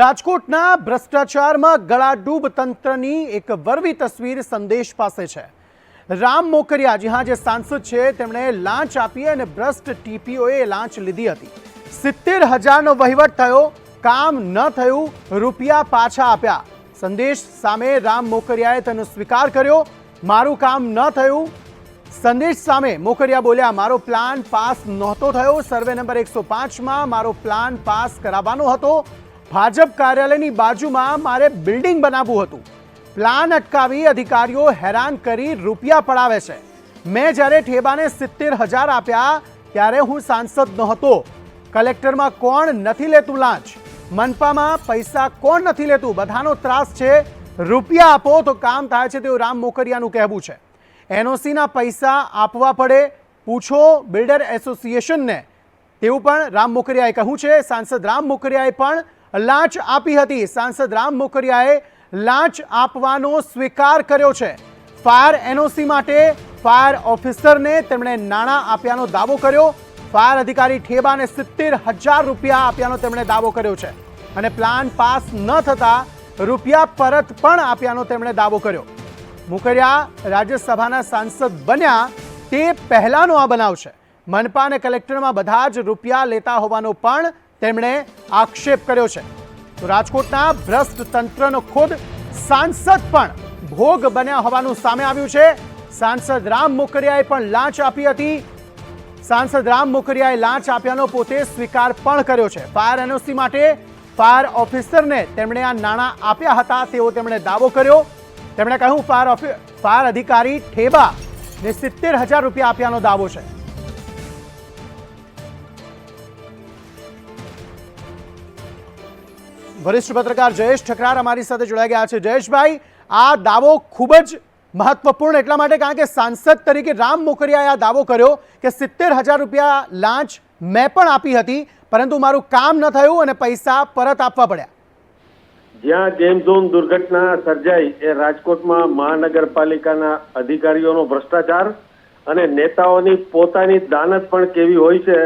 રાજકોટના ભ્રષ્ટાચારમાં ગળાડૂબ તંત્રની એક વરવી તસવીર સંદેશ પાસે છે. રામ મોકરિયા, જી હા, જે સાંસદ છે, તેમણે લાંચ આપી અને ભ્રષ્ટ ટીપીઓએ લાંચ લીધી હતી. સિત્તેર હજારનો વહીવટ થયો, કામ ન થયું, રૂપિયા પાછા આપ્યા. સંદેશ સામે રામ મોકરિયાએ તેનો સ્વીકાર કર્યો, મારું કામ ન થયું. સંદેશ સામે મોકરિયા બોલ્યા, મારો પ્લાન પાસ નહોતો થયો, સર્વે નંબર એકસો પાંચમાં મારો પ્લાન પાસ કરાવવાનો હતો. ભાજપ કાર્યાલયની બાજુમાં મારે બિલ્ડિંગ બનાવવું હતું. પ્લાન અટકાવી અધિકારીઓ હેરાન કરી રૂપિયા પડાવે છે. મેં જ્યારે ઠેબાને સિત્તેર હજાર આપ્યા, ત્યારે હું સાંસદ નહોતો. કલેક્ટરમાં કોણ નથી લેતું લાંચ? મનપામાં પૈસા કોણ નથી લેતું? બધાનો ત્રાસ છે. રૂપિયા આપો તો કામ થાય છે તેવું રામ મોકરિયાનું કહેવું છે. એનઓસીના પૈસા આપવા પડે. પૂછો બિલ્ડર એસોસિએશનને. તેવું પણ રામ મોકરિયાએ કહ્યું છે. સાંસદ રામ મોકરિયાએ પણ લાંચ આપી હતી. સાંસદ રામ મોકરિયાએ લાંચ આપવાનો સ્વીકાર કર્યો છે. ફાયર એનઓસી માટે ફાયર ઓફિસરને તેમણે નાણાં આપ્યાનો દાવો કર્યો. ફાયર અધિકારી ઠેબાને સિત્તેર હજાર રૂપિયા આપ્યાનો તેમણે દાવો કર્યો છે. અને પ્લાન પાસ ન થતા રૂપિયા પરત પણ આપ્યાનો તેમણે દાવો કર્યો. મુકરિયા રાજ્યસભાના સાંસદ બન્યા તે પહેલાનો આ બનાવ છે. મનપા અને કલેક્ટરમાં બધા જ રૂપિયા લેતા હોવાનો પણ તેમણે આક્ષેપ કર્યો છે. તો રાજકોટના ભ્રષ્ટ તંત્રનો ખુદ સાંસદ પણ ભોગ બન્યા હોવાનું સામે આવ્યું છે. સાંસદ રામ મોકરિયાએ પણ લાંચ આપી હતી. સાંસદ રામ મોકરિયાએ લાંચ આપ્યાનો પોતે સ્વીકાર પણ કર્યો છે. ફાયર એનઓસી માટે ફાયર ઓફિસરને તેમણે આ નાણાં આપ્યા હતા તેવો તેમણે દાવો કર્યો. તેમણે કહ્યું, ફાયર ફાયર અધિકારી ઠેબા ને સિત્તેર હજાર રૂપિયા આપ્યાનો દાવો છે. વરિષ્ઠ પત્રકાર જયેશ ઠકરાર અમારી સાથે જોડાઈ ગયા છે. જયેશભાઈ, આ દાવો ખૂબ જ મહત્વપૂર્ણ, એટલા માટે કારણ કે સાંસદ તરીકે રામ મોકરિયાએ આ દાવો કર્યો કે સિત્તેર હજાર રૂપિયા લાંચ મેં પણ આપી હતી, પરંતુ મારું કામ ન થયું અને પૈસા પરત આપવા પડ્યા. જ્યાં ગેમ ઝોન દુર્ઘટના સર્જાઈ એ રાજકોટમાં મહાનગરપાલિકાના અધિકારીઓનો ભ્રષ્ટાચાર અને નેતાઓની પોતાની દાનત પણ કેવી હોય છે,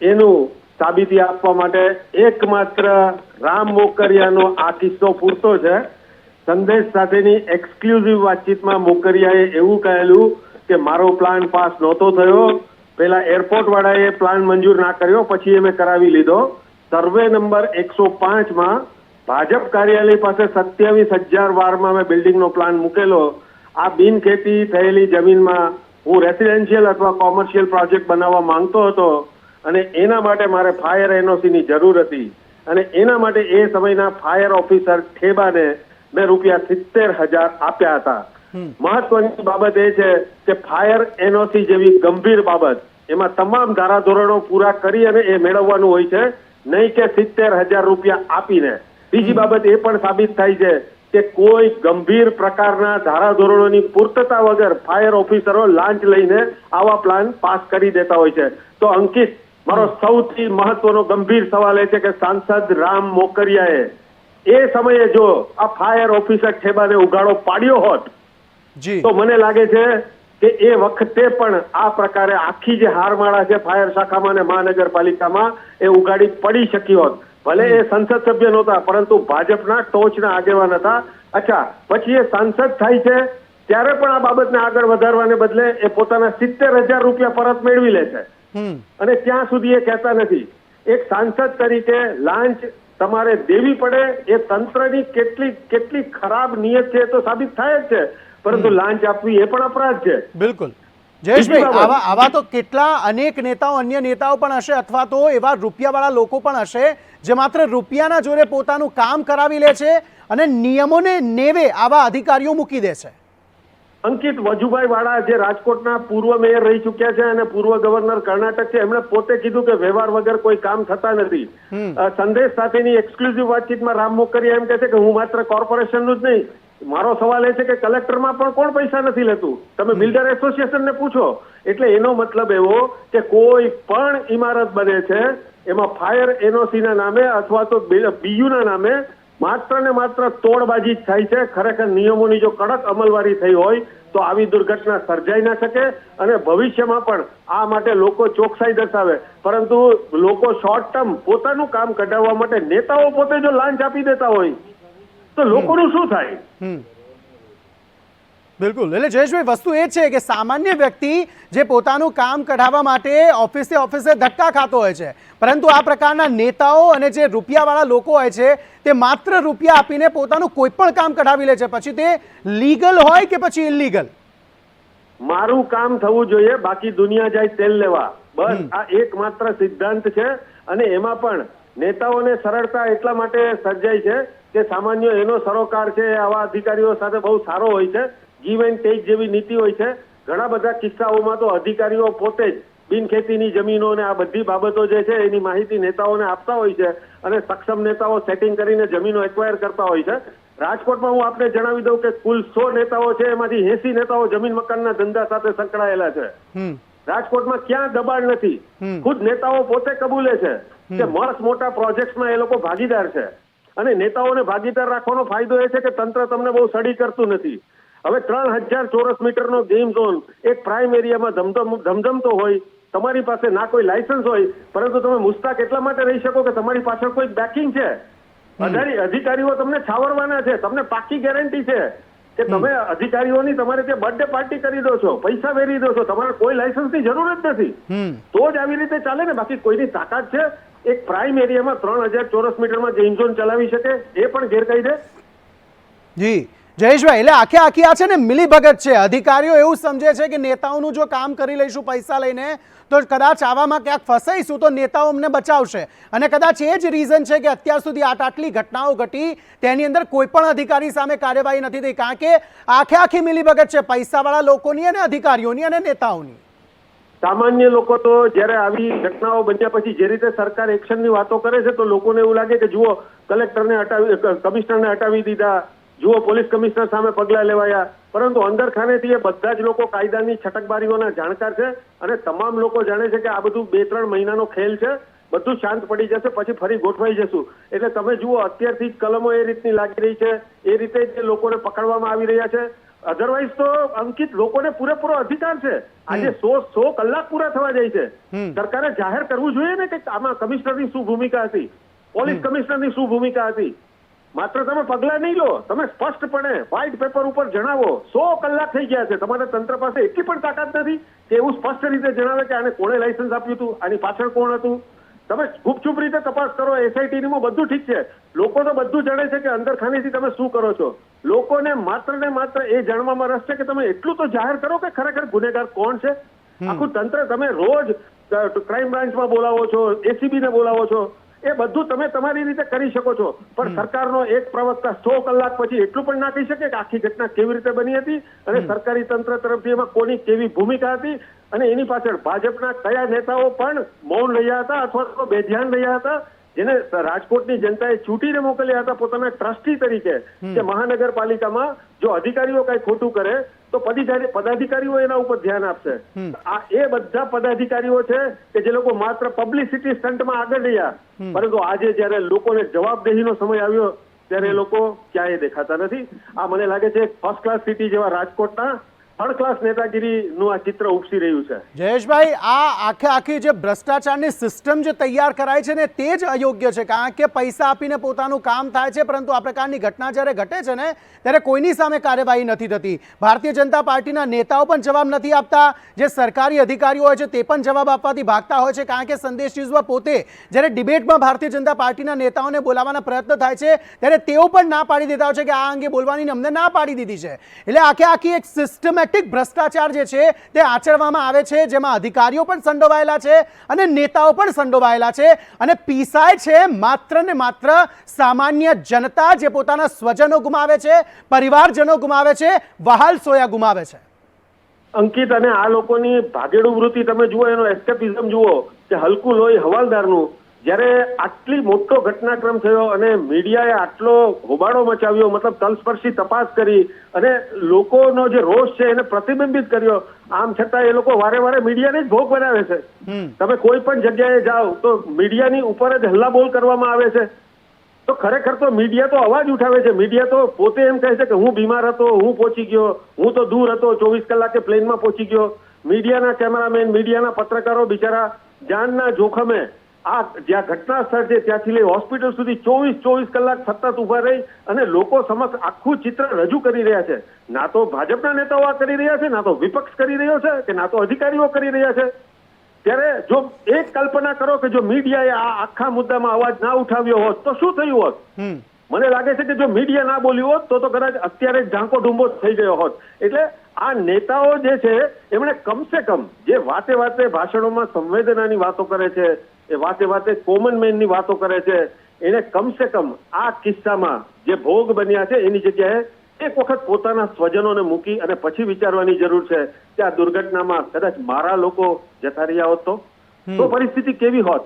એનું સાબિતી આપવા માટે એકમાત્ર રામ મોકરિયાનો આ કિસ્સો પૂરતો છે. સંદેશ સાથેની એક્સક્લુઝિવ વાતચીતમાં મોકરિયાએ એવું કહેલું કે મારો પ્લાન પાસ નહોતો થયો. પહેલા એરપોર્ટ વાળાએ પ્લાન મંજૂર ના કર્યો, પછી એ મેં કરાવી લીધો. સર્વે નંબર એકસો પાંચમાં ભાજપ કાર્યાલય પાસે સત્યાવીસ હજાર વારમાં મેં બિલ્ડિંગનો પ્લાન મૂકેલો. આ બિનખેતી થયેલી જમીનમાં હું રેસિડેન્શિયલ અથવા કોમર્શિયલ પ્રોજેક્ટ બનાવવા માંગતો હતો. અને એના માટે મારે ફાયર એનઓસીની જરૂર હતી. અને એના માટે એ સમયના ફાયર ઓફિસર ઠેબાને મેં રૂપિયા સિત્તેર હજાર આપ્યા હતા. મહત્વની બાબત એ છે કે ફાયર એનઓસી જેવી ગંભીર બાબત એમાં તમામ ધારાધોરણો પૂરા કરી અને એ મેળવવાનું હોય છે નહીં કે સિત્તેર હજાર રૂપિયા આપીને. બીજી બાબત એ પણ સાબિત થાય છે કે કોઈ ગંભીર પ્રકારના ધારાધોરણોની પૂર્તતા વગર ફાયર ઓફિસરો લાંચ લઈને આવા પ્લાન પાસ કરી દેતા હોય છે. તો અંકિત મારો સૌથી મહત્વનો ગંભીર સવાલ એ છે કે સાંસદ રામ મોકરિયાએ એ સમયે જો આ ફાયર ઓફિસર ઠેબાને ઉગાડો પાડ્યો હોત તો મને લાગે છે કે એ વખતે પણ આ પ્રકારે આખી જે હારમાળા છે ફાયર શાખામાં અને મહાનગરપાલિકામાં એ ઉગાડી પડી શકી હોત. ભલે એ સંસદ સભ્ય નહોતા પરંતુ ભાજપના ટોચના આગેવાન હતા. અચ્છા પછી એ સાંસદ થાય છે ત્યારે પણ આ બાબતને આગળ વધારવાને બદલે એ પોતાના સિત્તેર હજાર રૂપિયા પરત મેળવી લે છે. અને ત્યાં સુધી એ કહેતા નથી. એક સાંસદ તરીકે લાંચ તમારે દેવી પડે એ તંત્રની કેટલી કેટલી ખરાબ નિયત છે તો સાબિત થાય જ છે. પરંતુ લાંચ આપવી એ પણ અપરાધ છે. બિલકુલ. જયેશભાઈ. આવા આવા તો કેટલા અનેક નેતાઓ અન્ય નેતાઓ પણ હશે અથવા તો એવા રૂપિયાવાળા લોકો પણ હશે જે માત્ર રૂપિયાના જોરે પોતાનું કામ કરાવી લે છે અને નિયમોને નેવે આવા અધિકારીઓ મૂકી દે છે. અંકિત વજુભાઈ વાળા જે રાજકોટના પૂર્વ મેયર રહી ચુક્યા છે અને પૂર્વ ગવર્નર કર્ણાટક છે એમણે પોતે કીધું કે વ્યવહાર વગર કોઈ કામ થતા નથી. સંદેશ સાથેની એક્સક્લુઝિવ વાતચીતમાં રામ મોકરિયા એમ કહે છે કે હું માત્ર કોર્પોરેશનનું જ નહીં મારો સવાલ એ છે કે કલેક્ટરમાં પણ કોણ પૈસા નથી લેતું? તમે બિલ્ડર એસોસિએશનને પૂછો. એટલે એનો મતલબ એવો કે કોઈ પણ ઇમારત બને છે એમાં ફાયર એનઓસી ના નામે અથવા તો બીયુના નામે માત્ર ને માત્ર તોડબાજી જ થાય છે. ખરેખર નિયમોની જો કડક અમલવારી થઈ હોય તો આવી દુર્ઘટના સર્જાઈ ના શકે અને ભવિષ્યમાં પણ આ માટે લોકો ચોકસાઈ દર્શાવે. પરંતુ લોકો શોર્ટ ટર્મ પોતાનું કામ કઢાવવા માટે નેતાઓ પોતે જો લાંચ આપી દેતા હોય તો લોકોનું શું થાય? બિલકુલ. એટલે જયેશભાઈ વસ્તુ એ છે કે સામાન્ય વ્યક્તિ જે પોતાનું કામ કઢાવવા માટે ઓફિસે ઓફિસે ધક્કા ખાતો હોય છે પરંતુ આ પ્રકારના નેતાઓ અને જે રૂપિયાવાળા લોકો હોય છે તે માત્ર રૂપિયા આપીને પોતાનું કોઈ પણ કામ કઢાવી લે છે. પછી તે લીગલ હોય કે પછી ઇલીગલ મારું કામ થવું જોઈએ બાકી દુનિયા જાય તેલ લેવા. બસ આ એકમાત્ર સિદ્ધાંત છે અને એમાં પણ નેતાઓને સરળતા એટલા માટે સર્જાય છે કે સામાન્ય એનો સરોકાર છે આવા અધિકારીઓ સાથે બહુ સારો હોય છે. ગીવ એન્ડ ટેક જેવી નીતિ હોય છે. ઘણા બધા કિસ્સાઓમાં તો અધિકારીઓ પોતે જ બિનખેતીની જમીનો અને આ બધી બાબતો જે છે એની માહિતી નેતાઓને આપતા હોય છે અને સક્ષમ નેતાઓ સેટિંગ કરીને જમીનો એક્વાયર કરતા હોય છે. રાજકોટમાં હું આપને જણાવી દઉં કે કુલ સો નેતાઓ છે એમાંથી એસી નેતાઓ જમીન મકાનના ધંધા સાથે સંકળાયેલા છે. રાજકોટમાં ક્યાં દબાણ નથી? ખુદ નેતાઓ પોતે કબૂલે છે કે મસ્ત મોટા પ્રોજેક્ટમાં એ લોકો ભાગીદાર છે. અને નેતાઓને ભાગીદાર રાખવાનો ફાયદો એ છે કે તંત્ર તમને બહુ સડી કરતું નથી. હવે ત્રણ હજાર ચોરસ મીટરનો ગેમ ઝોન એક પ્રાઇમ એરિયામાં ધમધમ ધમધમતો હોય તમારી પાસે ના કોઈ લાયસન્સ હોય પરંતુ તમે મુસ્તાક એટલા માટે રહી શકો કે તમારી પાછળ કોઈ બેકિંગ છે. અધારી અધિકારીઓ તમને છાવરવાના છે તમને પાકી ગેરંટી છે કે તમે અધિકારીઓની તમારે ત્યાં બર્થડે પાર્ટી કરી દો છો પૈસા વેરી દો છો તમારે કોઈ લાયસન્સની જરૂર જ નથી. તો જ આવી રીતે ચાલે ને બાકી કોઈની તાકાત છે એક પ્રાઇમ એરિયામાં ત્રણ હજાર ચોરસ મીટરમાં ગેમ ઝોન ચલાવી શકે એ પણ ગેરકાયદે. જી. જયેશભાઈ, એટલે આખે આખી આ છે ને મિલીભગત છે. અધિકારીઓ એવું સમજે છે કે નેતાઓનું જો કામ કરી લઈશું પૈસા લઈને, તો કદાચ આવામાં ક્યાંક ફસાઈશું તો નેતાઓ અમને બચાવશે. અને કદાચ એ જ રીઝન છે કે અત્યાર સુધી આટ આટલી ઘટનાઓ ઘટી, તેની અંદર કોઈ પણ અધિકારી સામે કાર્યવાહી નથી થઈ. કારણ કે આખે આખી મિલીભગત છે, પૈસાવાળા લોકોની અને અધિકારીઓની અને નેતાઓની. સામાન્ય લોકો તો જ્યારે આવી ઘટનાઓ બન્યા પછી જે રીતે સરકાર એક્શનની વાતો કરે છે, તો લોકોને એવું લાગે કે જુઓ, કલેક્ટરને હટાવી, કમિશનરને હટાવી દીધા જુઓ પોલીસ કમિશનર સામે પગલાં લેવાયા. પરંતુ અંદર ખાનેથી એ બધા જ લોકો કાયદાની છટકબારીઓના જાણકાર છે અને તમામ લોકો જાણે છે કે આ બધું બે ત્રણ મહિનાનો ખેલ છે. બધું શાંત પડી જશે પછી ફરી ગોઠવાઈ જશું. એટલે તમે જુઓ અત્યારથી જ કલમો એ રીતની લાગી રહી છે. એ રીતે જ લોકોને પકડવામાં આવી રહ્યા છે. અધરવાઇઝ તો અંકિત લોકોને પૂરેપૂરો અધિકાર છે. આજે સો સો કલાક પૂરા થવા જાય છે. સરકારે જાહેર કરવું જોઈએ ને કે આમાં કમિશનરની શું ભૂમિકા હતી? પોલીસ કમિશનરની શું ભૂમિકા હતી? માત્ર તમે પગલા નહીં લો તમે સ્પષ્ટપણે વ્હાઇટ પેપર ઉપર જણાવો. સો કલાક થઈ ગયા છે. તમારા તંત્ર પાસે એટલી પણ તાકાત નથી કે એવું સ્પષ્ટ રીતે જણાવે કે આને કોણે લાયસન્સ આપ્યું હતું આની પાછળ કોણ હતું. તમે ગુપચુપ રીતે તપાસ કરો એસઆઈટી માં બધું ઠીક છે. લોકો તો બધું જાણે છે કે અંદર ખાનેથી તમે શું કરો છો. લોકોને માત્ર ને માત્ર એ જાણવામાં રસ છે કે તમે એટલું તો જાહેર કરો કે ખરેખર ગુનેગાર કોણ છે? આખું તંત્ર તમે રોજ ક્રાઇમ બ્રાન્ચમાં બોલાવો છો એસીબી ને બોલાવો છો. એ બધું તમે તમારી રીતે કરી શકો છો. પણ સરકારનો એક પ્રવક્તા સો કલાક પછી એટલું પણ ના કહી શકે કે આખી ઘટના કેવી રીતે બની હતી અને સરકારી તંત્ર તરફથી એમાં કોની કેવી ભૂમિકા હતી અને એની પાછળ ભાજપના કયા નેતાઓ પણ મૌન રહ્યા હતા અથવા તો બેધ્યાન રહ્યા હતા જેને રાજકોટની જનતાએ ચૂંટીને મોકલ્યા હતા પોતાના ટ્રસ્ટી તરીકે કે મહાનગરપાલિકામાં જો અધિકારીઓ કઈ ખોટું કરે તો પદાધિકારીઓ એના ઉપર ધ્યાન આપશે. આ એ બધા પદાધિકારીઓ છે કે જે લોકો માત્ર પબ્લિસિટી સ્ટન્ટમાં આગળ રહ્યા. પરંતુ આજે જ્યારે લોકોને જવાબદેહીનો સમય આવ્યો ત્યારે એ લોકો ક્યાંય દેખાતા નથી. આ મને લાગે છે ફર્સ્ટ ક્લાસ સિટી જેવા રાજકોટના થર્ડ ક્લાસ નેતાગીરીનું આ ચિત્ર ઉપસી રહ્યું છે. જયેશભાઈ, આ આખે આખી જે ભ્રષ્ટાચારની સિસ્ટમ જે તૈયાર કરાય છે ને તે જ અયોગ્ય છે. કારણ કે પૈસા આપીને પોતાનું કામ થાય છે, પરંતુ આ પ્રકારની ઘટના જ્યારે ઘટે છે ને, ત્યારે કોઈની સામે કાર્યવાહી નથી થતી. ભારતીય જનતા પાર્ટીના નેતાઓ પણ જવાબ નથી આપતા. જે સરકારી અધિકારીઓ હોય છે તે પણ જવાબ આપવાથી ભાગતા હોય છે. કારણ કે સંદેશ ન્યૂઝમાં પોતે જ્યારે ડિબેટમાં ભારતીય જનતા પાર્ટીના નેતાઓને બોલાવવાના પ્રયત્ન થાય છે, ત્યારે તેઓ પણ ના પાડી દેતા હોય છે કે આ અંગે બોલવાની અમને ના પાડી દીધી છે. એટલે આખે આખી એક સિસ્ટમેટિક ભ્રષ્ટાચાર જે છે તે આચરવામાં આવે છે, જેમાં અધિકારીઓ પણ સંડોવાયેલા છે અને નેતાઓ પણ સંડોવાયેલા છે. અને પીસાય છે માત્ર ને માત્ર સામાન્ય જનતા જે પોતાના સ્વજનો ગુમાવે છે, પરિવારજનો ગુમાવે છે, વહાલ સોયા ગુમાવે છે. અંકિત અને આ લોકોની ભાગેડુ વૃત્તિ તમે જુઓ, એનો એસ્કેપિઝમ જુઓ, કે હલકું લોહી હવાલદારનું જ્યારે આટલી મોટો ઘટનાક્રમ થયો અને મીડિયાએ આટલો હોબાળો મચાવ્યો મતલબ તલસ્પર્શી તપાસ કરી અને લોકોનો જે રોષ છે એને પ્રતિબિંબિત કર્યો આમ છતાં એ લોકો વારે વારે મીડિયાને જ ભોગ બનાવે છે. તમે કોઈ પણ જગ્યાએ જાઓ તો મીડિયાની ઉપર જ હલ્લાબોલ કરવામાં આવે છે. તો ખરેખર તો મીડિયા તો અવાજ ઉઠાવે છે. મીડિયા તો પોતે એમ કહે છે કે હું બીમાર હતો હું પહોંચી ગયો હું તો દૂર હતો ચોવીસ કલાકે પ્લેનમાં પહોંચી ગયો. મીડિયાના કેમેરામેન મીડિયાના પત્રકારો બિચારા જાનના જોખમે આ જ્યાં ઘટના સ્થળ છે ત્યાંથી લઈ હોસ્પિટલ સુધી ચોવીસ ચોવીસ કલાક સતત ઊભા રહી અને લોકો સમક્ષ આખું ચિત્ર રજૂ કરી રહ્યા છે. ના તો ભાજપના નેતાઓ આ કરી રહ્યા છે ના તો વિપક્ષ કરી રહ્યો છે કે ના તો અધિકારીઓ કરી રહ્યા છે. ત્યારે જો એક કલ્પના કરો કે જો મીડિયાએ આ આખા મુદ્દામાં અવાજ ના ઉઠાવ્યો હોત તો શું થયું હોત? મને લાગે છે કે જો મીડિયા ના બોલ્યું હોત તો તો કદાચ અત્યારે ઝાંકો ઢાંકો ઢૂંબો થઈ ગયો હોત. એટલે આ નેતાઓ જે છે એમણે કમસે કમ જે વાતે વાતે ભાષણોમાં સંવેદનાની વાતો કરે છે એ વાતે વાતે કોમન મેનની વાતો કરે છે. એને કમસે કમ આ કિસ્સામાં જે ભોગ બન્યા છે એની જગ્યાએ એક વખત પોતાના સ્વજનોને મૂકી અને પછી વિચારવાની જરૂર છે કે આ દુર્ઘટનામાં કદાચ મારા લોકો જતા રહ્યા હોત તો? તો પરિસ્થિતિ કેવી હોત?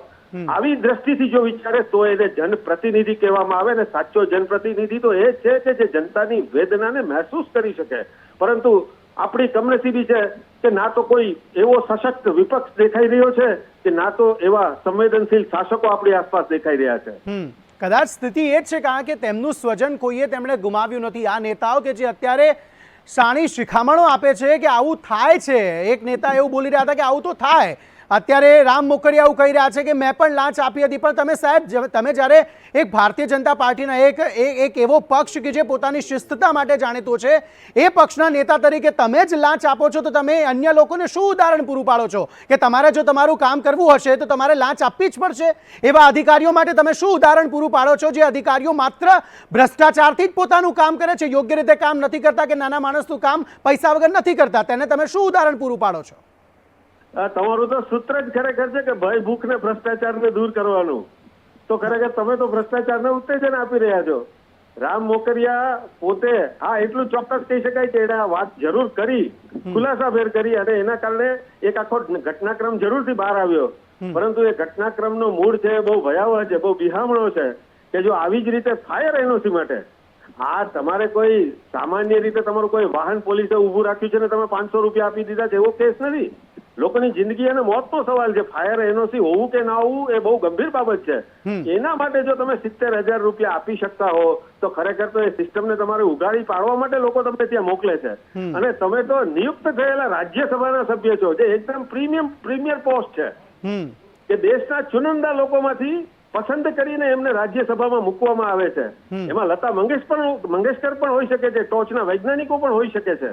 આવી દ્રષ્ટિથી જો વિચારે તો એને જનપ્રતિનિધિ કહેવામાં આવે ને સાચો જનપ્રતિનિધિ તો એ છે કે જે જનતાની વેદનાને મહેસૂસ કરી શકે. પરંતુ આપણી કમનસીબી છે કે ના તો કોઈ એવો સશક્ત વિપક્ષ દેખાઈ રહ્યો છે કે ના તો એવા સંવેદનશીલ શાસકો આપણી આસપાસ દેખાઈ રહ્યા છે. કદાચ સ્થિતિ એ જ છે કારણ કે તેમનું સ્વજન કોઈએ તેમણે ગુમાવ્યું નથી. આ નેતાઓ કે જે અત્યારે સાણી શિખામણો આપે છે કે આવું થાય છે. એક નેતા એવું બોલી રહ્યા હતા કે આવું તો થાય. અત્યારે રામ મોકરિયા એવું કહી રહ્યા છે કે મેં પણ લાંચ આપી હતી, પણ તમે સાહેબ તમે જ્યારે એક ભારતીય જનતા પાર્ટીના એક એક એવો પક્ષ કે જે પોતાની શિસ્તતા માટે જાણીતો છે, એ પક્ષના નેતા તરીકે તમે જ લાંચ આપો છો, તો તમે અન્ય લોકોને શું ઉદાહરણ પૂરું પાડો છો? કે તમારે જો તમારું કામ કરવું હશે, તો તમારે લાંચ આપવી જ પડશે. એવા અધિકારીઓ માટે તમે શું ઉદાહરણ પૂરું પાડો છો, જે અધિકારીઓ માત્ર ભ્રષ્ટાચારથી જ પોતાનું કામ કરે છે, યોગ્ય રીતે કામ નથી કરતા કે નાના માણસનું કામ પૈસા વગર નથી કરતા? તેને તમે શું ઉદાહરણ પૂરું પાડો છો? તમારું તો સૂત્ર જ ખરેખર છે કે ભય ભૂખ ને ભ્રષ્ટાચારને દૂર કરવાનું. તો ખરેખર તમે તો ભ્રષ્ટાચારને ઉત્તેજન આપી રહ્યા છો. રામ મોકરિયા પોતે હા એટલું ચોક્કસ કહી શકાય કે એને આ વાત જરૂર કરી ખુલાસાભેર કરી અને એના કારણે એક આખો ઘટનાક્રમ જરૂરથી બહાર આવ્યો. પરંતુ એ ઘટનાક્રમનો મૂળ છે બહુ ભયાવહ છે બહુ બિહામણો છે કે જો આવી જ રીતે ફાયર એનઓસી માટે. આ તમારે કોઈ સામાન્ય રીતે તમારું કોઈ વાહન પોલીસે ઊભું રાખ્યું છે ને તમે પાંચસો રૂપિયા આપી દીધા છે એવો કેસ નથી. લોકોની જિંદગી અને મોતનો સવાલ છે. ફાયર એનઓસી હોવું કે ના હોવું એ બહુ ગંભીર બાબત છે. એના માટે જો તમે સિત્તેર હજાર રૂપિયા આપી શકતા હો તો ખરેખર તો એ સિસ્ટમને તમારે ઉગાડી પાડવા માટે લોકો તમને ત્યાં મોકલે છે. અને તમે તો નિયુક્ત થયેલા રાજ્યસભાના સભ્ય છો જે એકદમ પ્રીમિયમ પ્રીમિયર પોસ્ટ છે. કે દેશના ચુનંદા લોકોમાંથી પસંદ કરીને એમને રાજ્યસભામાં મૂકવામાં આવે છે. એમાં લતા મંગેશકર પણ મંગેશકર પણ હોઈ શકે છે ટોચના વૈજ્ઞાનિકો પણ હોઈ શકે છે.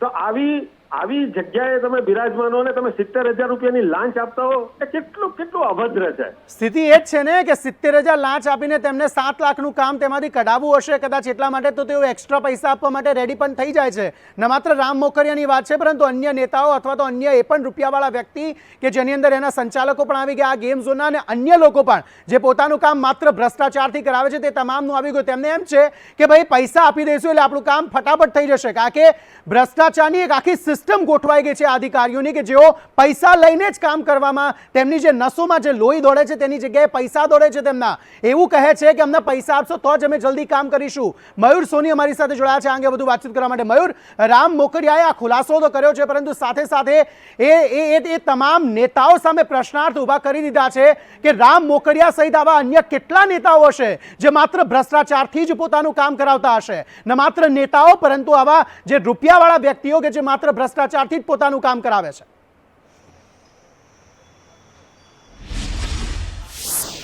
તો આવી આવી જગ્યાએ તમે બિરાજમાનો ને તમે સિત્તેર હજાર રૂપિયાની લાંચ આપતા હો કેટલું કેટલું અભદ્ર છે. સ્થિતિ એ જ છે ને કે સિત્તેર હજાર લાંચ આપીને તેમને સાત લાખનું કામ તેમાંથી કઢાવવું હશે, કદાચ એટલા માટે તો તેઓ એક્સ્ટ્રા પૈસા આપવા માટે રેડી પણ થઈ જાય છે. ન માત્ર રામ મોકરિયાની વાત છે, પરંતુ અન્ય નેતાઓ અથવા તો અન્ય એ પણ રૂપિયાવાળા વ્યક્તિ કે જેની અંદર એના સંચાલકો પણ આવી ગયા, આ ગેમ ઝોનના અને અન્ય લોકો પણ, જે પોતાનું કામ માત્ર ભ્રષ્ટાચારથી કરાવે છે, તે તમામનું આવી ગયું. તેમને એમ છે કે ભાઈ, પૈસા આપી દઈશું એટલે આપણું કામ ફટાફટ થઈ જશે. કારણ કે ભ્રષ્ટાચારની એક આખી સિસ્ટમ ગોઠવાઈ ગઈ છે અધિકારીઓની કે જેઓ પૈસા લઈને જ કામ કરવામાં તેમની જે નસોમાં જે લોહી દોડે છે તેની જગ્યાએ પૈસા દોડે છે તેમના. એવું કહે છે કે અમને પૈસા આપશો તો જ અમે જલ્દી કામ કરીશું. મયુર સોની અમારી સાથે જોડાયા છે આ વધુ વાતચીત કરવા માટે. મયુર, રામ મોકરિયાએ આ ખુલાસો તો કર્યો છે, પરંતુ સાથે સાથે એ- એ તમામ નેતાઓ સામે પ્રશ્નાર્થ ઊભા કરી દીધા છે કે રામ મોકરિયા સહિત આવા અન્ય કેટલા નેતાઓ હશે જે માત્ર ભ્રષ્ટાચારથી જ પોતાનું કામ કરાવતા હશે? ન માત્ર નેતાઓ, પરંતુ આવા જે રૂપિયાવાળા વ્યક્તિઓ કે જે માત્ર ભ્રષ્ટાચારથી જ પોતાનું કામ કરાવે છે.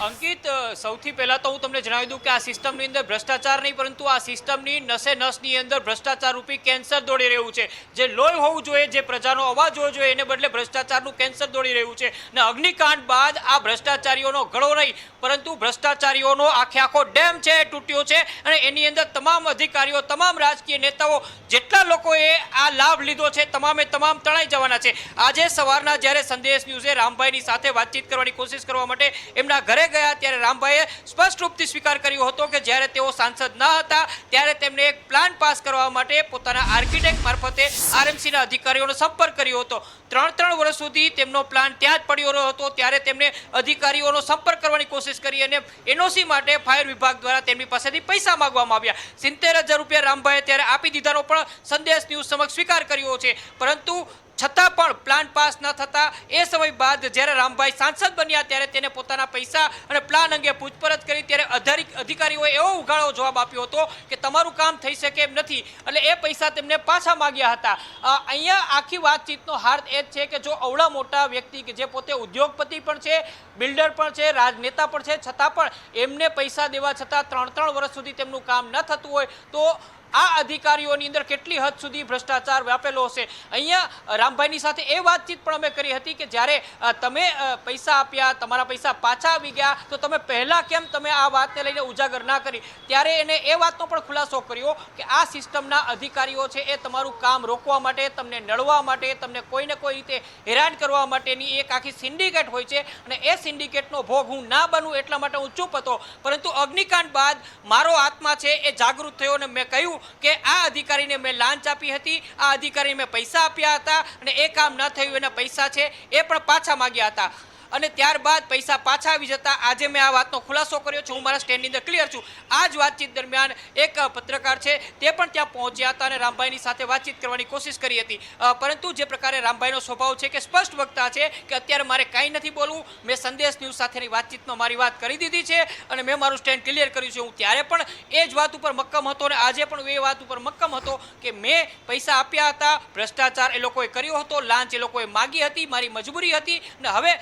અંકિત સૌથી પહેલા તો હું તમને જણાવી દઉં કે આ સિસ્ટમની અંદર ભ્રષ્ટાચાર નહીં, પરંતુ આ સિસ્ટમની નસે નસની અંદર ભ્રષ્ટાચાર રૂપી કેન્સર દોડી રહ્યું છે. જે લોહી હોવું જોઈએ, જે પ્રજાનો અવાજ હોવો જોઈએ, એને બદલે ભ્રષ્ટાચારનું કેન્સર દોડી રહ્યું છે. ને અગ્નિકાંડ બાદ આ ભ્રષ્ટાચારીઓનો ઘડો નહીં, પરંતુ ભ્રષ્ટાચારીઓનો આખે આખો ડેમ છે તૂટ્યો છે. અને એની અંદર તમામ અધિકારીઓ, તમામ રાજકીય નેતાઓ, જેટલા લોકોએ આ લાભ લીધો છે, તમામે તમામ તણાઈ જવાના છે. આજે સવારના જ્યારે સંદેશ ન્યૂઝે રામભાઈની સાથે વાતચીત કરવાની કોશિશ કરવા માટે એમના ઘરે ગયા ત્યારે રામભાઈએ સ્પષ્ટ રૂપથી સ્વીકાર કર્યો હતો કે જ્યારે તેઓ સાંસદ ન હતા, ત્યારે તેમને એક પ્લાન પાસ કરવા માટે પોતાના આર્કિટેક્ટ મારફતે આરએમસીના અધિકારીઓનો સંપર્ક કર્યો હતો. ત્રણ ત્રણ વર્ષ સુધી તેમનો પ્લાન ત્યાં જ પડ્યો હતો. ત્યારે તેમને અધિકારીઓનો સંપર્ક કરવાની કોશિશ કરી અને એનઓસી માટે ફાયર વિભાગ દ્વારા તેમની પાસેથી પૈસા માંગવામાં આવ્યા. સિત્તેર હજાર રૂપિયા રામભાઈએ ત્યારે આપી દીધાનો પણ સંદેશ ન્યૂઝ સમક્ષ સ્વીકાર કર્યો છે. પરંતુ છતાં પણ પ્લાન પાસ ન થતા એ સમય બાદ જ્યારે રામભાઈ સાંસદ બન્યા ત્યારે તેને પોતાના પૈસા અને પ્લાન અંગે પૂછપરછ કરી ત્યારે અધારી- અધિકારીઓએ એવો ઉઘાડો જવાબ આપ્યો હતો કે તમારું કામ થઈ શકે એમ નથી. એટલે એ પૈસા તેમને પાછા માંગ્યા હતા. અહીંયા આખી વાતચીતનો હાર્દ એ જ છે કે જો અવળા મોટા વ્યક્તિ કે જે પોતે ઉદ્યોગપતિ પણ છે, બિલ્ડર પણ છે, રાજનેતા પણ છે, છતાં પણ એમને પૈસા દેવા છતાં ત્રણ ત્રણ વર્ષ સુધી તેમનું કામ ન થતું હોય તો આ અધિકારીઓની અંદર કેટલી હદ સુધી ભ્રષ્ટાચાર વ્યાપેલો હશે? અહીંયા રામભાઈની સાથે એ વાતચીત પણ અમે કરી હતી કે જ્યારે તમે પૈસા આપ્યા, તમારા પૈસા પાછા આવી ગયા, તો તમે પહેલાં કેમ તમે આ વાતને લઈને ઉજાગર ના કરી? ત્યારે એને એ વાતનો પણ ખુલાસો કર્યો કે આ સિસ્ટમના અધિકારીઓ છે એ તમારું કામ રોકવા માટે, તમને નડવા માટે, તમને કોઈને કોઈ રીતે હેરાન કરવા માટેની એક આખી સિન્ડિકેટ હોય છે અને એ સિન્ડિકેટનો ભોગ હું ના બનું એટલા માટે હું ચૂપ હતો. પરંતુ અગ્નિકાંડ બાદ મારો આત્મા છે એ જાગૃત થયો અને મેં કહ્યું કે આ અધિકારીને મેં લાંચ આપી હતી, આ અધિકારીને મેં પૈસા આપ્યા હતા અને એ કામ ન થયું, એના પૈસા છે, એ પણ પાછા માંગ્યા હતા. અને ત્યારબાદ પૈસા પાછા આવી જતા આજે મેં આ વાતનો ખુલાસો કર્યો છે, હું મારા સ્ટેન્ડની અંદર ક્લિયર છું. આ જ વાતચીત દરમિયાન એક પત્રકાર છે, તે પણ ત્યાં પહોંચ્યા હતા અને રામભાઈની સાથે વાતચીત કરવાની કોશિશ કરી હતી. પરંતુ જે પ્રકારે રામભાઈનો સ્વભાવ છે કે સ્પષ્ટ વક્તા છે કે અત્યારે મારે કાંઈ નથી બોલવું, મેં સંદેશ ન્યૂઝ સાથેની વાતચીતમાં મારી વાત કરી દીધી છે અને મેં મારું સ્ટેન્ડ ક્લિયર કર્યું છે. હું ત્યારે પણ એ જ વાત ઉપર મક્કમ હતો અને આજે પણ એ વાત ઉપર મક્કમ હતો કે મેં પૈસા આપ્યા હતા, ભ્રષ્ટાચાર એ લોકોએ કર્યો હતો, લાંચ એ લોકોએ માગી હતી, મારી મજબૂરી હતી અને હવે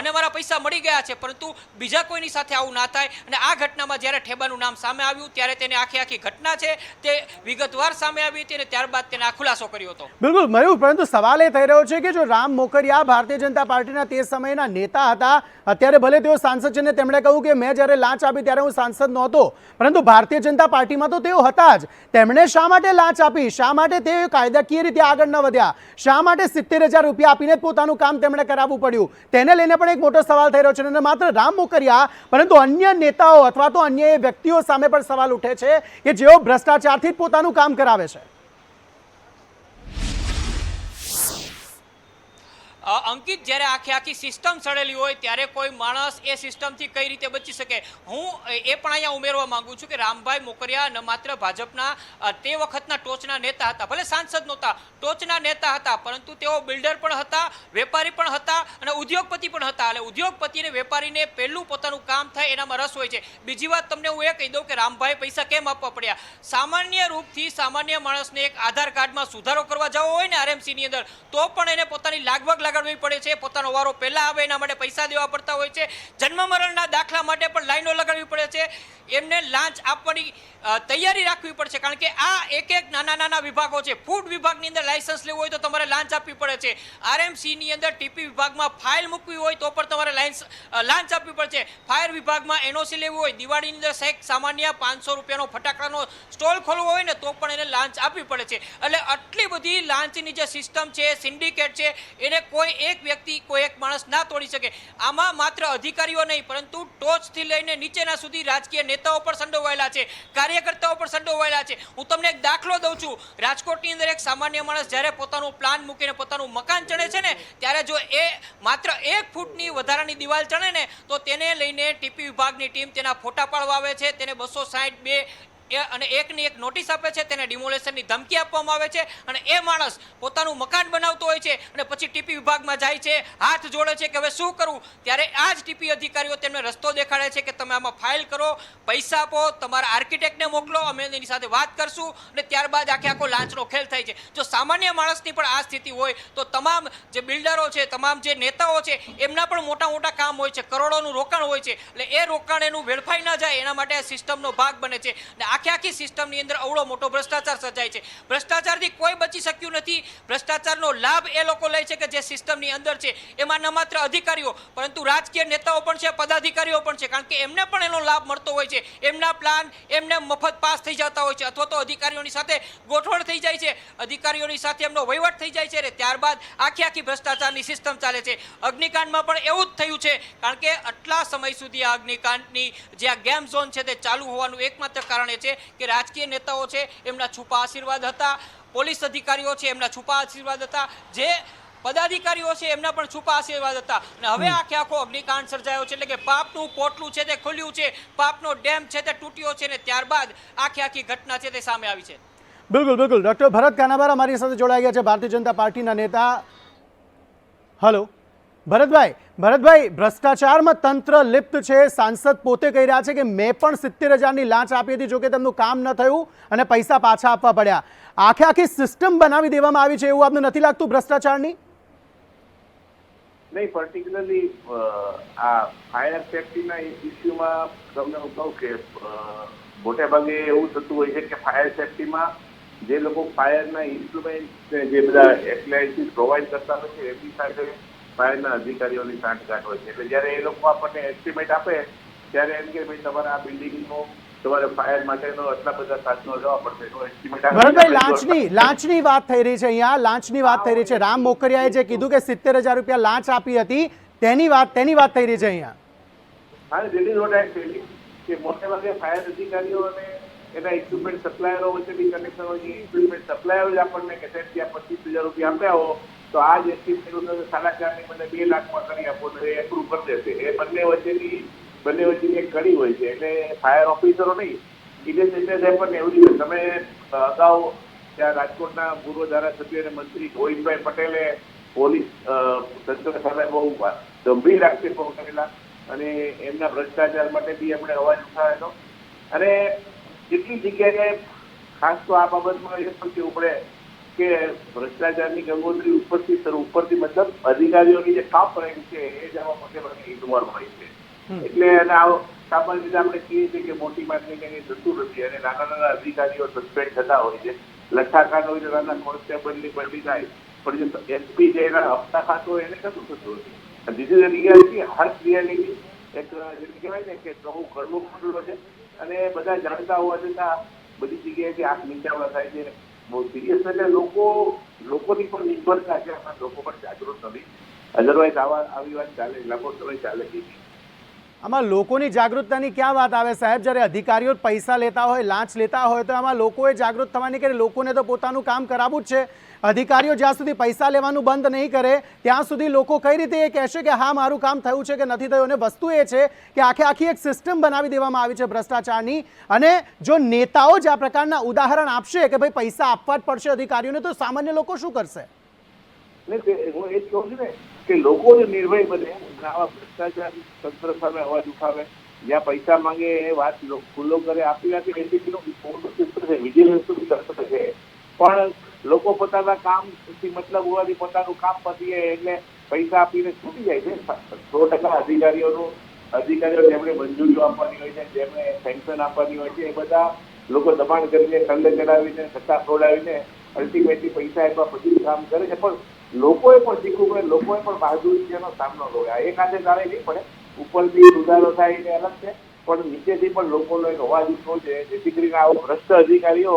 મને મારા પૈસા મળી ગયા છે, પરંતુ બીજા કોઈની સાથે આવું ના થાય. અને આ ઘટનામાં જ્યારે ઠેબાનું નામ સામે આવ્યું, ત્યારે તેને આખી આખી ઘટના છે, તે વિગતવાર સામે આવી હતી અને ત્યારબાદ તેને આ ખુલાસો કર્યો હતો. બિલકુલ, મયુર, પરંતુ સવાલ એ થઈ રહ્યો છે કે જો રામ મોકરિયા ભારતીય જનતા પાર્ટીના તે સમયના નેતા હતા, અત્યારે ભલે તેઓ સાંસદ છે ને તેમણે કહ્યું કે મેં જ્યારે લાંચ આપી ત્યારે હું સાંસદ નહોતો, પરંતુ ભારતીય જનતા પાર્ટીમાં તો તેઓ હતા જ. તેમણે શા માટે લાંચ આપી? શા માટે તે કાયદાકીય રીતે આગળ ન વધ્યા? શા માટે સિત્તેર હજાર રૂપિયા આપીને જ પોતાનું કામ તેમણે કરાવવું પડ્યું? તેને લઈને પણ એક મોટો સવાલ થઈ રહ્યો છે અને માત્ર રામ મોકરિયા, પરંતુ અન્ય નેતાઓ અથવા તો અન્ય વ્યક્તિઓ સામે પણ સવાલ ઉઠે છે કે જેઓ ભ્રષ્ટાચારથી જ પોતાનું કામ કરાવે છે. અંકિત જ્યારે આખી આખી સિસ્ટમ સડેલી હોય ત્યારે કોઈ માણસ એ સિસ્ટમથી કઈ રીતે બચી શકે? હું એ પણ અહીંયા ઉમેરવા માંગુ છું કે રામભાઈ મોકરિયા ન માત્ર ભાજપના તે વખતના ટોચના નેતા હતા. ભલે સાંસદ નહોતા, ટોચના નેતા હતા, પરંતુ તેઓ બિલ્ડર પણ હતા, વેપારી પણ હતા અને ઉદ્યોગપતિ પણ હતા. એટલે ઉદ્યોગપતિ અને વેપારીને પહેલું પોતાનું કામ થાય એનામાં રસ હોય છે. બીજી વાત તમને હું એ કહી દઉં કે રામભાઈ પૈસા કેમ આપવા પડ્યા? સામાન્ય રૂપથી સામાન્ય માણસને એક આધાર કાર્ડમાં સુધારો કરવા જવો હોય ને આરએમસીની અંદર, તો પણ એને પોતાની લાગવગ લગાડવી પડે છે. પોતાનો વારો પહેલાં આવે, એના માટે પૈસા દેવા પડતા હોય છે. જન્મ મરણના દાખલા માટે પણ લાઈનો લગાડવી પડે છે. એમને લાંચ આપવાની તૈયારી રાખવી પડશે. કારણ કે આ એક એક નાના નાના વિભાગો છે. ફૂડ વિભાગની અંદર લાયસન્સ લેવું હોય તો તમારે લાંચ આપવી પડે છે. આરએમસીની અંદર ટીપી વિભાગમાં ફાઇલ મૂકવી હોય તો પણ તમારે લાયન્સ લાંચ આપવી પડશે. ફાયર વિભાગમાં એનઓસી લેવું હોય, દિવાળીની અંદર સાહેબ સામાન્ય પાંચસો રૂપિયાનો ફટાકડાનો સ્ટોલ ખોલવો હોય ને, તો પણ એને લાંચ આપવી પડે છે. એટલે આટલી બધી લાંચની જે સિસ્ટમ છે, સિન્ડિકેટ છે, એને કોઈ એક વ્યક્તિ, કોઈ એક માણસ ના તોડી શકે. આમાં માત્ર અધિકારીઓ નહીં, પરંતુ ટોચથી લઈને નીચેના સુધી રાજકીય નેતાઓ પણ સંડોવાયેલા છે, કાર્યકર્તાઓ પણ સંડોવાયેલા છે. હું તમને એક દાખલો દઉં છું. રાજકોટની અંદર એક સામાન્ય માણસ જ્યારે પોતાનું પ્લાન મૂકીને પોતાનું મકાન ચણે છે ને, ત્યારે જો એ માત્ર એક ફૂટની વધારાની દિવાલ ચણે ને, તો તેને લઈને ટીપી વિભાગની ટીમ તેના ફોટા પાડવા આવે છે. તેને બસો સાહીઠ બે અને એકની એક નોટિસ આપે છે, તેને ડિમોલેશનની ધમકી આપવામાં આવે છે અને એ માણસ પોતાનું મકાન બનાવતો હોય છે અને પછી ટીપી વિભાગમાં જાય છે, હાથ જોડે છે કે હવે શું કરવું ત્યારે આ જ ટીપી અધિકારીઓ તેમને રસ્તો દેખાડે છે કે તમે આમાં ફાઇલ કરો, પૈસા આપો, તમારા આર્કિટેક્ટને મોકલો, અમે એની સાથે વાત કરશું અને ત્યારબાદ આખે આખો લાંચનો ખેલ થાય છે. જો સામાન્ય માણસની પણ આ સ્થિતિ હોય, તો તમામ જે બિલ્ડરો છે, તમામ જે નેતાઓ છે, એમના પણ મોટા મોટા કામ હોય છે, કરોડોનું રોકાણ હોય છે. એટલે એ રોકાણ એનું વેડફાઈ ન જાય, એના માટે આ સિસ્ટમનો ભાગ બને છે. અને આખી આખી સિસ્ટમની અંદર અવળો મોટો ભ્રષ્ટાચાર સર્જાય છે. ભ્રષ્ટાચારથી કોઈ બચી શક્યું નથી. ભ્રષ્ટાચારનો લાભ એ લોકો લે છે કે જે સિસ્ટમની અંદર છે, એમાં ન માત્ર અધિકારીઓ, પરંતુ રાજકીય નેતાઓ પણ છે, પદાધિકારીઓ પણ છે, કારણ કે એમને પણ એનો લાભ મળતો હોય છે. એમના પ્લાન એમને મફત પાસ થઈ જતા હોય છે, અથવા તો અધિકારીઓની સાથે ગોઠવણ થઈ જાય છે. અધિકારીઓની સાથે એમનો વહીવટ થઈ જાય છે, અને ત્યારબાદ આખી આખી ભ્રષ્ટાચારની સિસ્ટમ ચાલે છે. અગ્નિકાંડમાં પણ એવું જ થયું છે, કારણ કે આટલા સમય સુધી આ અગ્નિકાંડની જે આ ગેમ ઝોન છે તે ચાલુ હોવાનું એકમાત્ર કારણ એ છે. કે રાજકીય નેતાઓ છે એમના છુપા આશીર્વાદ હતા પોલીસ અધિકારીઓ છે એમના છુપા આશીર્વાદ હતા જે પદાધિકારીઓ છે એમના પણ છુપા આશીર્વાદ હતા. અને હવે આખે આખો અગ્નિકાંડ સર્જાયો છે એટલે કે પાપનું પોટલું છે તે ખુલ્યું છે પાપનો ડેમ છે તે તૂટ્યો છે ને ત્યારબાદ આખી આખી ઘટના છે તે સામે આવી છે. બિલકુલ બિલકુલ. ડોક્ટર ભરત કાનાબાર અમારી સાથે જોડાઈ ગયા છે ભારતીય જનતા પાર્ટીના નેતા. હલો ભરતભાઈ ભરતભાઈ, ભ્રષ્ટાચારમાં તંત્ર લિપ્ત છે. સાંસદ પોતે કહી રહ્યા છે કે મેં પણ સિત્તેર હજારની લાંચ આપી હતી, જોકે તેમનું કામ ન થયું અને પૈસા પાછા આપવા પડ્યા. આખે આખી સિસ્ટમ બનાવી દેવામાં આવી છે એવું આપને નથી લાગતું ભ્રષ્ટાચારની? નહીં પર્ટિક્યુલરલી આ ફાયર સેફટીના ઇસ્યુમાં તમને હું કહું કે મોટે ભાગે એવું થતું હોય છે કે ફાયર સેફટીમાં જે લોકો ફાયરના ઇન્સ્ટ્રુમેન્ટ જે બધા એપ્લાયન્સીસ પ્રોવાઈડ કરતા હોય છે, એમની સાથે ફાયરના અધિકારીઓની સાંઠગાંઠ હોય છે. એટલે જ્યારે એ લોકો આપણને એસ્ટિમેટ આપે ત્યારે એમ કે ભાઈ તમારે આ બિલ્ડિંગનો તમારે ફાયર માટેનો આટલા બધા સાધનો લેવા પડશે. એનો estimate ભરતભાઈ લાંચની લાંચની વાત થઈ રહી છે અહીંયા. લાંચની વાત થઈ રહી છે. રામ મોકરિયાએ જે કીધું કે સિત્તેર હજાર રૂપિયા લાંચ આપી હતી તેની વાત તેની વાત થઈ રહી છે અહીંયા. હા. કે મોટે ભાગે ફાયર અધિકારીઓ અને એના ઇક્વિપમેન્ટ સપ્લાયરો વચ્ચેની કનેક્શન હોય છે ઇક્વિપમેન્ટ સપ્લાયરો જ આપણને કે સાહેબ ત્યાં પચીસ હજાર રૂપિયા આપ્યા હો તો આ વ્યક્તિ ખેડૂતોને સાડા ચારની મને બે લાખમાં કરી આપો, તો એ એપ્રુવ કરી દેશે એ બંને વચ્ચેની બંને વચ્ચેની એક કડી હોય છે, એટલે ફાયર ઓફિસરો નહીં પણ એવું way. તમે અગાઉ ત્યાં રાજકોટના પૂર્વ ધારાસભ્ય અને મંત્રી ગોવિંદભાઈ પટેલે પોલીસ તંત્ર સામે બહુ ગંભીર આક્ષેપો કરેલા અને એમના ભ્રષ્ટાચાર માટે બી એમણે અવાજ ઉઠાવેલો અને કેટલી જગ્યાએ ખાસ તો આ બાબતમાં એ પણ કેવું પડે કે ભ્રષ્ટાચારની ગંગોત્રી ઉપરથી શરૂ ઉપરથી મતલબ અધિકારીઓની જે ટોપ રેન્ક છે એ જ આવા મોટે ભાગે ઇગ્નોર હોય છે. એટલે અને આ સામાન્ય રીતે આપણે કહીએ છીએ કે મોટી માત્રાની કંઈ થતું નથી અને નાના નાના અધિકારીઓ સસ્પેન્ડ થતા હોય છે. લઠ્ઠાકાંડ હોય તો નાના કોન્સ્ટેબલની બદલી થાય. પણ જે એસપી જે એના હપ્તા ખાતો હોય એને કશું થતું નથી. ધીસ ઇઝ રિયાલિટી હર રિયાલિટી એક જેમ કહેવાય ને કે બહુ ઘરનું ખુલ્લો છે. અને બધા જાણતા હોવા છતાં બધી જગ્યાએથી આંખ નીચાવવા થાય છે. બહુ એટલે લોકો, લોકોની પણ નિર્ભરતા છે. લોકો પણ જાગૃત નથી. અધરવાઇઝ આવા આવી વાત ચાલે, લાંબો સમય ચાલે આમાં લોકોની જાગૃતતાની ક્યાં વાત આવે સાહેબ? જ્યારે અધિકારીઓ પૈસા લેતા હોય, લાંચ લેતા હોય, તો આમાં લોકોએ જાગૃત થવાની કે લોકોને તો પોતાનું કામ કરાવવું જ છે. અધિકારીઓ જ્યાં સુધી પૈસા લેવાનું બંધ નહીં કરે, ત્યાં સુધી લોકો કઈ રીતે એ કહેશે કે હા, મારું કામ થયું છે કે નથી થયું? અને વસ્તુ એ છે કે આખે આખી એક સિસ્ટમ બનાવી દેવામાં આવી છે ભ્રષ્ટાચારની. અને જો નેતાઓ જ આ પ્રકારના ઉદાહરણ આપશે કે ભાઈ પૈસા આપવા જ પડશે અધિકારીઓને, તો સામાન્ય લોકો શું કરશે? માંગે વાત ખુલ્લો પણ લોકો પોતાના કામથી મતલબ હોવાથી પોતાનું કામ પતી જાય એટલે પૈસા આપીને છૂટી જાય છે. સો ટકા અધિકારીઓનું, અધિકારીઓ જેમણે મંજૂરીઓ આપવાની હોય છે, જેમણે સેન્કશન આપવાની હોય છે, એ બધા લોકો દબાણ કરીને ખંડ ચડાવીને સત્તા ખોડાવીને અલ્ટિમેટલી પૈસા આપ્યા પછી કામ કરે છે. પણ લોકોએ પણ શીખવું પડે, લોકોએ પણ બહાદુરીનો સામનો કરવો એક હાથે તારે નહીં પડે ઉપરથી સુધારો થાય એ અલગ છે. પણ નીચેથી પણ લોકોનો એક અવાજ ઉઠવો છે જેથી કરીને આવો ભ્રષ્ટ અધિકારીઓ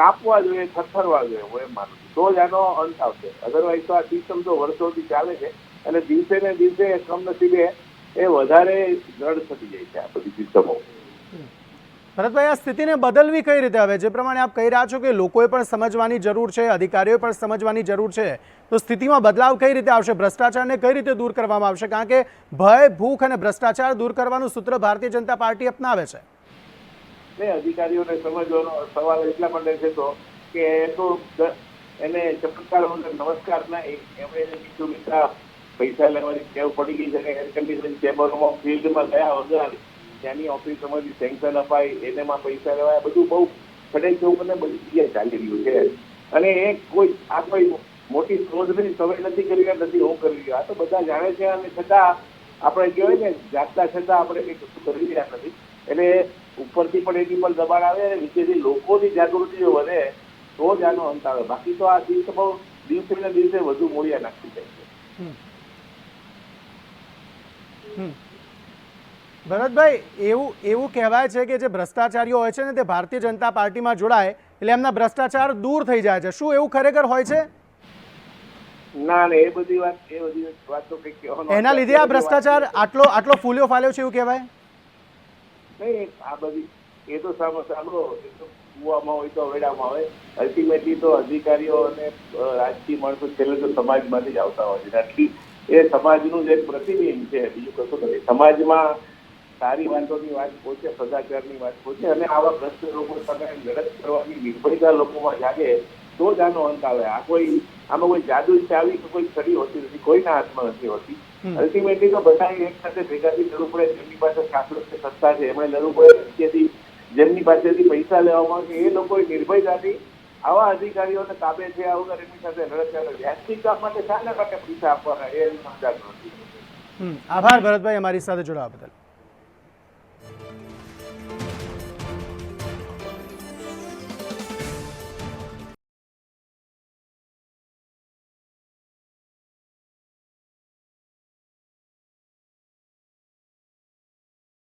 કાપવા જોઈએ, થરથરવા જોઈએ, હું એમ માનું તો જ આનો અંત આવશે. અધરવાઇઝ તો આ સિસ્ટમ તો વર્ષોથી ચાલે છે અને દિવસે ને દિવસે કમનસીબે એ વધારે દ્રઢ થતી જાય છે આ બધી સિસ્ટમો ભરતભાઈ, આ સ્થિતિને બદલવી કઈ રીતે હવે જે પ્રમાણે આપ કહી રહ્યા છો કે લોકોએ પણ સમજવાની જરૂર છે, અધિકારીઓએ પણ સમજવાની જરૂર છે, તો સ્થિતિમાં બદલાવ કઈ રીતે આવશે? ભ્રષ્ટાચારને કઈ રીતે દૂર કરવામાં આવશે? કારણ કે ભય, ભૂખ અને ભ્રષ્ટાચાર દૂર કરવાનું સૂત્ર ભારતીય જનતા પાર્ટી અપનાવે છે. ને અધિકારીઓને સમજવાનો સવાલ એટલા માટે છે તો કે તો એને ચમત્કાર નમસ્કાર ના એમણે કીધું કે પૈસા લેવાની ટેવ પડી ગઈ છે એર કન્ડિશન ચેમ્બરોમાં ફિલ્ડમાં ગયા વગર ત્યાંની ઓફિસોમાંથી સેન્કશન અપાય એનેમાં પૈસા લેવાય. બધું બહુ ફટેલ જેવું મને બધી જગ્યાએ ચાલી રહ્યું છે. અને એ કોઈ, આ કોઈ મોટી શોધની સમય નથી કરી રહ્યા, નથી હું કરી રહ્યો. આ તો બધા જાણે છે અને છતાં આપણે કહેવાય ને જાગતા છતાં આપણે કંઈક કરી રહ્યા નથી. એટલે ઉપરથી પણ એની પર દબાણ આવે અને નીચેથી લોકોની જાગૃતિ જો વધે તો જ આનો અંત આવે. બાકી તો આ દિવસ બહુ દિવસે ને દિવસે વધુ મોડિયા નાખી જાય છે. હમ. ભરતભાઈ એવું એવું કહેવાય છે કે જે ભ્રષ્ટાચારીઓ હોય છે ને તે ભારતીય જનતા પાર્ટીમાં જોડાય એટલે એમના ભ્રષ્ટાચાર દૂર થઈ જાય છે. શું એવું ખરેખર હોય છે? ના ના એ બધી વાત એ બધી વાત તો કઈ કહેવાનો એના લીધે આ ભ્રષ્ટાચાર આટલો આટલો ફૂલ્યો ફાલ્યો છે એવું કહેવાય? નહીં આ બધી, એ તો સાંભળો, એ તો કુવામાં હોય તો વેડામાં હોય. અલ્ટિમેટલી તો અધિકારીઓ અને રાજકીય માણસો છેલ્લે તો સમાજમાંથી જ આવતા હોય છે. આટલી એ સમાજનું જ પ્રતિબિંબ છે. બીજું કશું નથી સમાજમાં સારી વાતોની વાત પહોંચે, સદાચારની વાત પહોંચે અને આવા ભ્રષ્ટ લોકો સામે લડત કરવાની નિર્ભયતા લોકોમાં જાગે તો જ આનો અંત આવે. આ કોઈ આમાં કોઈ જાદુ ચાવી કે કોઈ છડી હોતી નથી કોઈના હાથમાં નથી હોતી. અલ્ટિમેટલી તો બધા એક સાથે ભેગા થી લડવું પડે જેમની પાસે શાસક છે સત્તા છે એમણે લડવું પડે નીચેથી જેમની પાસેથી પૈસા લેવામાં આવે એ લોકોએ નિર્ભયતાથી આવા અધિકારીઓને કાબે છે આ વગર એમની સાથે લડત વ્યાજબી કામ માટે શાના માટે પૈસા આપવાના એ સમજાતું નથી. આભાર ભરતભાઈ અમારી સાથે જોડાવા બદલ.